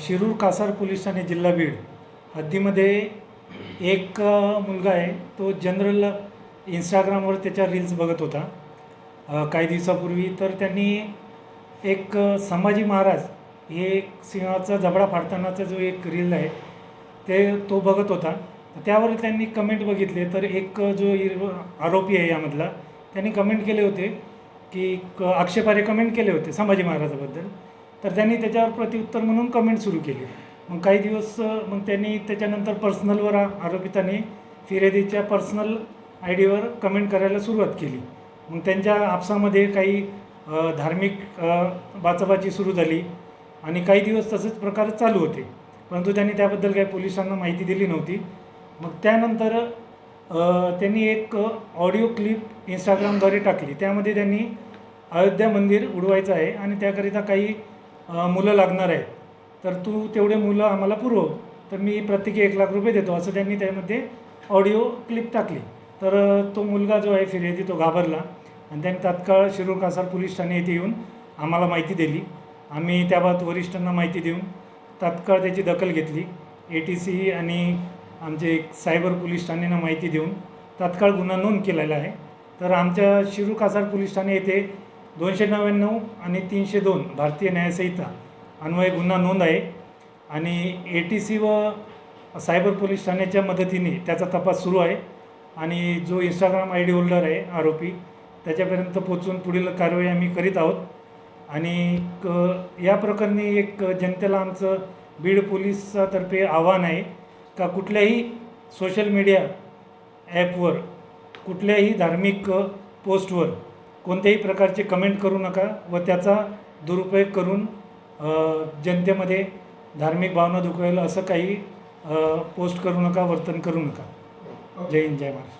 Shirur Kasar police Thane जिल्हा बीड हद्दीमध्ये एक मुलगा आहे. तो जनरल इंस्टाग्रामवर त्याच्या रील्स बघत होता. काही दिवसापूर्वी तर त्यांनी एक संभाजी महाराज हे एक सिंहाचा जबडा फाडतानाचा जो एक रील आहे ते तो बघत होता. त्यावर त्यांनी कमेंट बघितले. तर एक जो आरोपी आहे यामधला त्यांनी कमेंट केले होते. की क आक्षेपार्ह कमेंट केले होते संभाजी महाराजाबद्दल. तर त्यांनी त्याच्यावर प्रत्युत्तर म्हणून कमेंट सुरू केली. मग काही दिवस मग त्यांनी त्याच्यानंतर पर्सनलवर आरोपितांनी फिर्यादीच्या पर्सनल आय डीवर कमेंट करायला सुरुवात केली. मग त्यांच्या आपसामध्ये काही धार्मिक बाचाबाची सुरू झाली आणि काही दिवस तसेच प्रकार चालू होते. परंतु त्यांनी त्याबद्दल काही पोलिसांना माहिती दिली नव्हती. मग त्यानंतर त्यांनी एक ऑडिओ क्लिप इंस्टाग्रामद्वारे टाकली. त्यामध्ये त्यांनी अयोध्या मंदिर उडवायचं आहे आणि त्याकरिता काही मुलं लागणार आहेत. तर तू तेवढे मुलं आम्हाला पुरव. तर मी प्रत्येकी एक लाख रुपये देतो असं त्यांनी त्यामध्ये ऑडिओ क्लिप टाकली. तर तो मुलगा जो आहे फिर्यादी तो घाबरला. आणि त्यांनी तात्काळ शिरूर कासार पोलीस ठाणे येथे येऊन आम्हाला माहिती दिली. आम्ही त्याबाबत वरिष्ठांना माहिती देऊन तात्काळ त्याची दखल घेतली. ए टी सी आणि आमचे एक सायबर पोलीस ठाण्यानं माहिती देऊन तात्काळ गुन्हा नोंद केलेला आहे. तर आमच्या शिरूर कासार पोलीस ठाणे येथे दोनशे नव्याण्णव आणि तीनशे दोन भारतीय न्यायसंहिता अन्वये गुन्हा नोंद आहे आणि ए टी सी व सायबर पोलीस ठाण्याच्या मदतीने त्याचा तपास सुरू आहे आणि जो इंस्टाग्राम आय डी होल्डर आहे आरोपी त्याच्यापर्यंत पोचून पुढील कारवाई आम्ही करीत आहोत. आणि क या प्रकरणी एक जनतेला आमचं बीड पोलिसातर्फे आव्हान आहे. का कुठल्याही सोशल मीडिया ॲपवर कुठल्याही धार्मिक पोस्टवर कोणत्याही प्रकारचे कमेंट करू नका व त्याचा दुरुपयोग करून जनतेमध्ये धार्मिक भावना दुखवेल असं काही पोस्ट करू नका वर्तन करू नका. जय हिंद जय महाराष्ट्र.